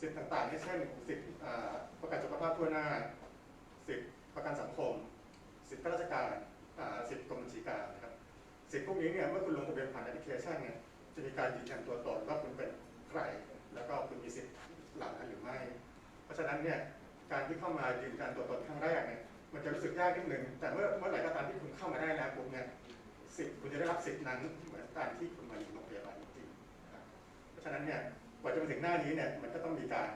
สิทธิต่างๆเนี่ยเช่นสิทธิอ่าประกันสุขภาพทั่วหน้า สิทธิประกันสังคม สิทธิข้าราชการสิทธิกรมบัญชีกลารนะครับสิทธิพวกนี้เนี่ยเมื่อคุณลงทะเบียนผ่านแอปพลิเคชันเนี่ยจะมีการยืนยันตัวตนว่าคุณเป็นใคร แล้วก็คุณมีสิทธิ์หล่านั้นหรือไม่ เพราะฉะนั้นเนี่ยการที่เข้ามายืนยันตัวตนครั้งแรกเนี่ยมันจะรู้สึกยากนิดนึงแต่เมื่อเมื่อไหร่ก็ตามที่คุณเข้ามาได้แล้วปุ๊บเนี่ยสิทธิ์คุณจะได้รับสิทธิ์นั้นเหมือนการที่คุณมาอยู่โรงพยาบาลจริงๆเพราะฉะนั้นเนี่ย กว่าจะมาถึงหน้านี้เนี่ยมันก็ต้องมีการ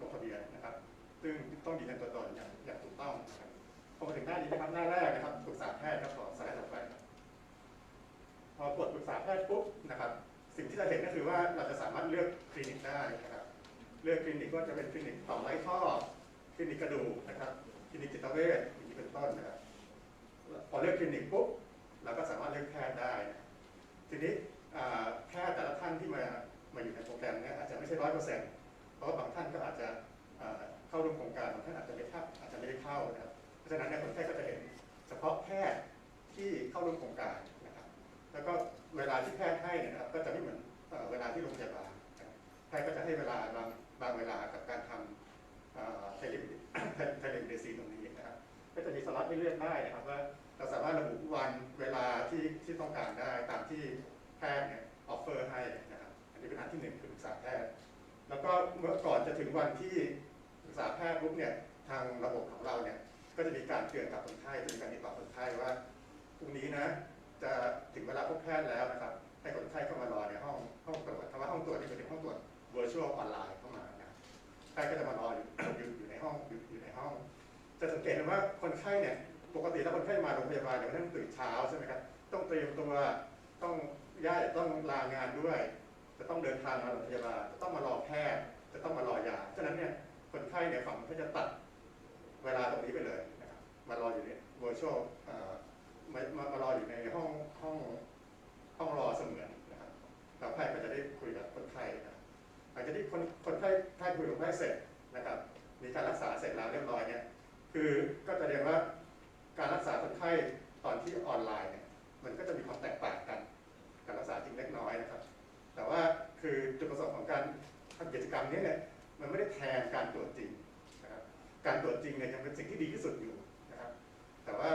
ลงทะเบียนนะครับ ซึ่งต้องยืนยันตัวตนอย่างอย่างถูกต้องนะครับพอมาถึงหน้านี้นะครับหน้าแรกนะครับปรึกษาแพทย์ครับขอสไลด์ต่อไปพอกดปรึกษาแพทย์ปุ๊บนะครับ สิ่งที่เราเห็นก็คือว่าเราจะสามารถเลือกคลินิกได้นะครับเลือกคลินิกว่าจะเป็นคลินิกต่อมไร้ท่อคลินิกกระดูกนะครับคลินิกจิตเวชอย่างนี้เป็นต้นนะครับพอเลือกคลินิกปุ๊บเราก็สามารถเลือกแพทย์ได้ ทีนี้แพทย์แต่ละท่านที่มา ช่ร้อยเปอร์เซ็นต์เพราะว่าบางท่านก็อาจจะเข้าร่วมโครงการบางท่านอาจจะไม่เข้าอาจจะไม่ได้เข้านะครับเพราะฉะนั้นเนี่ยคนไข้ก็จะเห็นเฉพาะแพทย์ที่เข้าร่วมโครงการนะครับ แล้วก็เวลาที่แพทย์ให้นะครับ ก็จะไม่เหมือนเวลาที่โรงพยาบาลแพทย์ก็จะให้เวลาบางบางเวลากับการทำเทเลเทเลเดซีตรงนี้นะครับก็จะมีสล็อตให้เลือกได้นะครับว่าเราสามารถระบุวันเวลาที่ที่ต้องการได้ตามที่แพทย์เนี่ย เมื่อก่อนจะถึงวันที่ปรึกษาแพทย์ปุ๊บเนี่ยทางระบบของเราเนี่ยก็จะมีการเตือนกับคนไข้จะมีการติดต่อคนไข้ว่าพรุ่งนี้นะจะถึงเวลาพบแพทย์แล้วนะครับ ให้คนไข้เข้ามารอในห้องห้องตรวจคำว่าห้องตรวจนี่คือห้องตรวจ virtual ออนไลน์เข้ามานะครับแพทย์ก็จะมารออยู่อยู่ในห้องอยู่ในห้อง จะสังเกตเห็นว่าคนไข้เนี่ยปกติแล้วคนไข้มาโรงพยาบาลเนี่ยมันต้องตื่นเช้าใช่ไหมครับต้องเตรียมตัวต้องย้าต้องลางานด้วย จะต้องเดินทางมาโรงพยาบาลจะต้องมารอแพทย์ จะต้องมารอยาฉะนั้นเนี่ยคนไข้เนี่ยฝั่งก็จะตัดเวลาตรงนี้ไปเลยนะครับมารออยู่ใน virtual เอ่อมามารออยู่ในห้องห้องห้องรอเสมือนนะครับแล้วแพทย์ก็จะได้คุยกับคนไข้นะครับหลังจากที่คนคนไข้แพทย์คุยกับคนไข้เสร็จนะครับ มีการรักษาเสร็จแล้วเรียบร้อยเนี่ยคือก็จะเรียนว่าการรักษาคนไข้ตอนที่ออนไลน์เนี่ยมันก็จะมีความแตกต่างกัน การรักษาจริงเล็กน้อยนะครับ แต่ว่าคือจุดประสงค์ของการ กิจกรรมนี้เนี่ยมันไม่ได้แทนการตรวจจริงนะครับการตรวจจริงเนี่ยยังเป็นสิ่งที่ดีที่สุดอยู่นะครับ แต่ว่า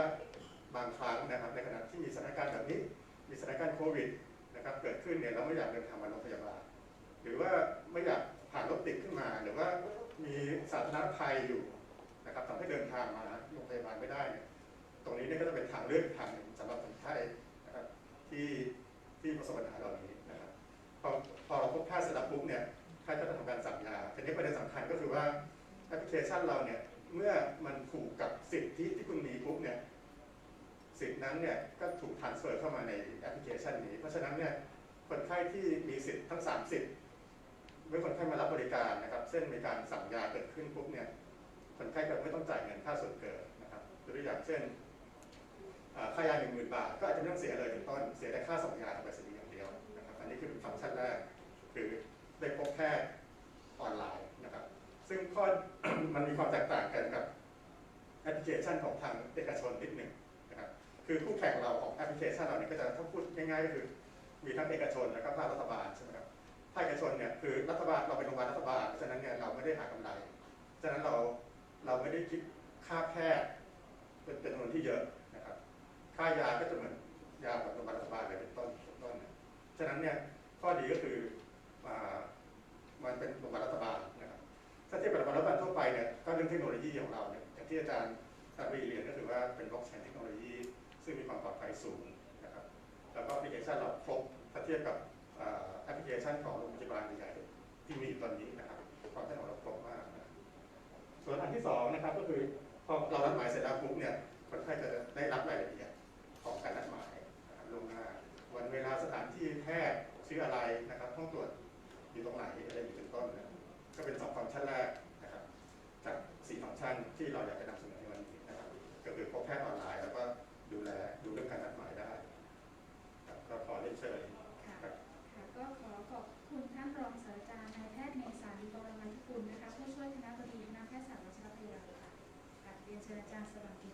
บางครั้งนะครับในขณะที่มีสถานการณ์แบบนี้มีสถานการณ์โควิดนะครับเกิดขึ้นเนี่ยเราไม่อยากเดินทางมาโรงพยาบาลหรือว่าไม่อยากผ่านรถติดขึ้นมาหรือว่ามีสาธารณภัยอยู่นะครับทำให้เดินทางมาโรงพยาบาลไม่ได้ ตรงนี้เนี่ยก็จะเป็นทางเลือกทางหนึ่งสำหรับคนไข้นะครับที่ที่ประสบปัญหาเหล่านี้นะครับพอพอเราพบแพทย์เสร็จแล้วปุ๊บเนี่ย แพทย์ก็จะทำการสั่งยาทีนี้ประเด็นสำคัญก็คือว่าแอปพลิเคชันเราเนี่ยเมื่อมันผูกกับสิทธิที่คุณมีปุ๊บเนี่ยสิทธินั้นเนี่ยก็ถูกทรานสเฟอร์เข้ามาในแอปพลิเคชันนี้ เพราะฉะนั้นเนี่ยคนไข้ที่มีสิทธิ์ทั้ง 3 สิทธิ์เมื่อคนไข้มารับบริการนะครับเช่นมีการสั่งยาเกิดขึ้นปุ๊บเนี่ยคนไข้ก็ไม่ต้องจ่ายเงินค่าส่วนเกินนะครับตัวอย่างเช่นค่ายาหนึ่งหมื่นบาท ก็อาจจะไม่ต้องเสียเลยเป็นต้นเสียแต่ค่าส่งยาทางไปรษณีย์อย่างเดียวนะครับอันนี้คือเป็นฟังก์ชันแรกคือ ได้พบแพทย์ออนไลน์นะครับ ซึ่งข้อมันมีความแตกต่างกันกับแอปพลิเคชันของทางเอกชนนิดหนึ่งนะครับคือคู่แข่งเราของแอปพลิเคชันเราเนี่ยก็จะถ้าพูดง่ายๆก็คือมีทั้งเอกชนแล้วก็ภาครัฐบาลใช่ไหมครับภาคเอกชนเนี่ยคือรัฐบาลเราเป็นโรงพยาบาลรัฐบาลเพราะฉะนั้นเนี่ยเราไม่ได้หากำไรฉะนั้นเราเราไม่ได้คิดค่าแพทย์เป็นจำนวนที่เยอะนะครับ ค่ายาก็จะเหมือนยาแบบโรงพยาบาลรัฐบาลเลยเป็นต้นเป็นต้นนะฉะนั้นเนี่ยข้อดีก็คือ มันเป็นโรงพยาบาลรัฐบาลนะครับถ้าเทียบกับโรงพยาบาลรัฐบาลทั่วไปเนี่ยก็เรื่องเทคโนโลยีของเราเนี่ยอย่างที่อาจารย์ทางวีเรียนก็คือว่าเป็นบล็อกเชนเทคโนโลยี ซึ่งมีความปลอดภัยสูงนะครับแล้วก็แอปพลิเคชันเราครบถ้าเทียบกับแอปพลิเคชันของโรงพยาบาลใหญ่ๆที่มีอยู่ตอนนี้นะครับความใช้ของเราครบมากนะส่วนอันที่สองนะครับก็คือพอเรานัดหมายเสร็จแล้วปุ๊บเนี่ยคนไข้จะได้รับรายละเอียดของการนัดหมายนะครับลงหน้าวันเวลาสถานที่แพทย์ชื่ออะไรนะครับห้องตรวจ อยู่ตรงไหนอะไรอย่างนี้เป็นต้นนะก็เป็นสองฟังก์ชันแรกนะครับจากสี่ฟังก์ชันที่เราอยากจะนำเสนอในวันนี้นะครับก็คือพบแพทย์ออนไลน์แล้วก็ดูแลดูเรื่องการนัดหมายได้ครับก็ขอเรียนเชิญครับค่ะก็ขอขอบคุณท่านรองศาสตราจารย์นายแพทย์เมษาลีบรมัยกุลนะคะผู้ช่วยคณะบดีคณะแพทยศาสตร์วชิรพยาค่ะกาบเรียนเชิญอาจารย์สวัสดี